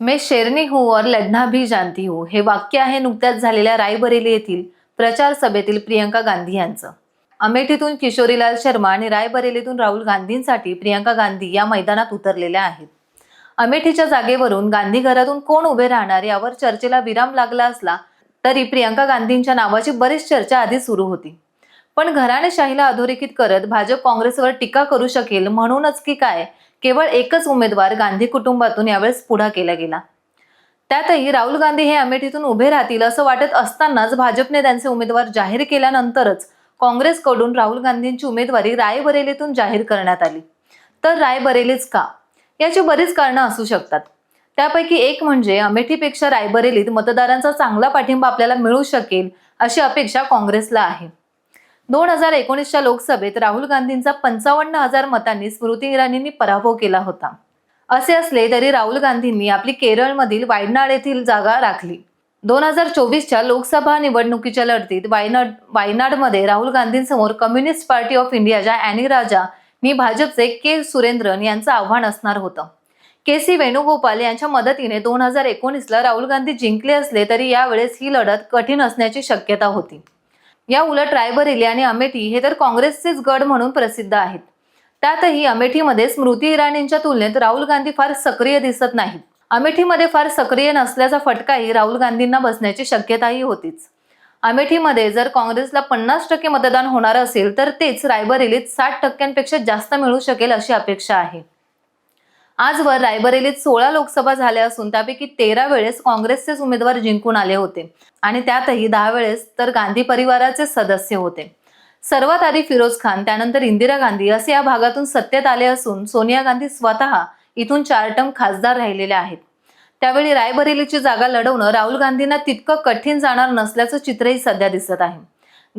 मैं शेरनी हूँ और लढना भी जानती हूं. हे वाक्य आहे नुकत्याच झालेल्या रायबरेली येथील प्रचार सभेतील प्रियंका गांधी यांचं. अमेठीतून किशोरीलाल शर्मा आणि रायबरेलीतून राहुल गांधींसाठी प्रियंका गांधी या मैदानात उतरलेल्या आहेत. अमेठीच्या जागेवरून गांधी घरातून कोण उभे राहणार यावर चर्चेला विराम लागला असला तरी प्रियंका गांधींच्या नावाची बरीच चर्चा आधी सुरू होती. पण घराणेशाहीला अधोरेखित करत भाजप काँग्रेसवर टीका करू शकेल म्हणूनच की काय केवळ एकच उमेदवार गांधी कुटुंबातून यावेळेस पुढा केला गेला. त्यातही राहुल गांधी हे अमेठीतून उभे राहतील असं वाटत असतानाच भाजपने त्यांचे उमेदवार जाहीर केल्यानंतरच काँग्रेसकडून राहुल गांधींची उमेदवारी रायबरेलीतून जाहीर करण्यात आली. तर रायबरेलीच का? याची बरीच कारणं असू शकतात. त्यापैकी एक म्हणजे अमेठीपेक्षा रायबरेलीत मतदारांचा चांगला पाठिंबा आपल्याला मिळू शकेल अशी अपेक्षा काँग्रेसला आहे. दोन हजार एकोणीसच्या लोकसभेत राहुल गांधींचा पंचावन्न हजार मतांनी स्मृती इराणींनी पराभव केला होता. असे असले तरी राहुल गांधींनी आपली केरळमधील वायनाड येथील जागा राखली. दोन हजार चोवीसच्या लोकसभा निवडणुकीच्या लढतीत वायनाड वायनाडमध्ये राहुल गांधींसमोर कम्युनिस्ट पार्टी ऑफ इंडियाच्या अॅनी राजा मी भाजपचे के सुरेंद्रन यांचं आव्हान असणार होतं. के सी वेणुगोपाल यांच्या मदतीने दोन हजार एकोणीसला राहुल गांधी जिंकले असले तरी यावेळेस ही लढत कठीण असण्याची शक्यता होती. या उलट रायबरेली आणि अमेठी हे तर काँग्रेसचेच गड म्हणून प्रसिद्ध आहेत. त्यातही अमेठीमध्ये स्मृती इराणींच्या तुलनेत राहुल गांधी फार सक्रिय दिसत नाहीत. अमेठीमध्ये फार सक्रिय नसल्याचा फटकाही राहुल गांधींना बसण्याची शक्यताही होतीच. अमेठीमध्ये जर काँग्रेसला पन्नास टक्के मतदान होणार असेल तर तेच रायबरेलीत साठ टक्क्यांपेक्षा जास्त मिळू शकेल अशी अपेक्षा आहे. आजवर रायबरेलीत सोळा लोकसभा झाल्या असून त्यापैकी तेरा वेळेस काँग्रेसचेच उमेदवार जिंकून आले होते. आणि त्यातही दहा वेळेस तर गांधी परिवाराचे सदस्य होते. सर्वात आधी फिरोज खान त्यानंतर इंदिरा गांधी असे या भागातून सत्तेत आले असून सोनिया गांधी स्वतः इथून चार टर्म खासदार राहिलेल्या आहेत. त्यावेळी रायबरेलीची जागा लढवणं राहुल गांधींना तितकं कठीण जाणार नसल्याचं चित्रही सध्या दिसत आहे.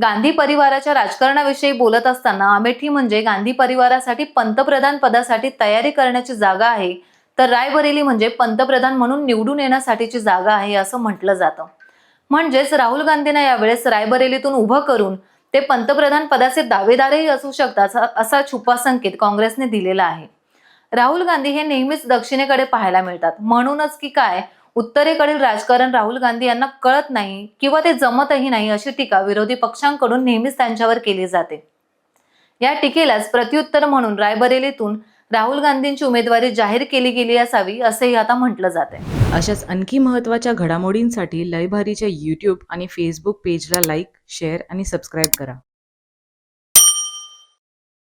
गांधी परिवाराच्या राजकारणाविषयी बोलत असताना अमेठी म्हणजे गांधी परिवारासाठी पंतप्रधान पदासाठी तयारी करण्याची जागा आहे. तर रायबरेली म्हणजे पंतप्रधान म्हणून निवडून येण्यासाठीची जागा आहे असं म्हटलं जातं. म्हणजेच राहुल गांधींना यावेळेस रायबरेलीतून उभं करून ते पंतप्रधान पदाचे दावेदारही असू शकतात असा छुपा संकेत काँग्रेसने दिलेला आहे. राहुल गांधी हे नेहमीच दक्षिणेकडे पाहायला मिळतात. म्हणूनच की काय? उत्तरेकडील राजकारण राहुल गांधी यांना कळत नाही किंवा ते जमतही नाही अशी टीका विरोधी पक्षांकडून नेहमीच त्यांच्यावर केली जाते. या टीकेलाच प्रत्युत्तर म्हणून रायबरेलीतून राहुल गांधींची उमेदवारी जाहीर केली गेली असावी असंही आता म्हटलं जाते अशाच आणखी महत्त्वाच्या घडामोडींसाठी लयभारीच्या यूट्यूब आणि फेसबुक पेजला लाईक शेअर आणि सबस्क्राईब करा.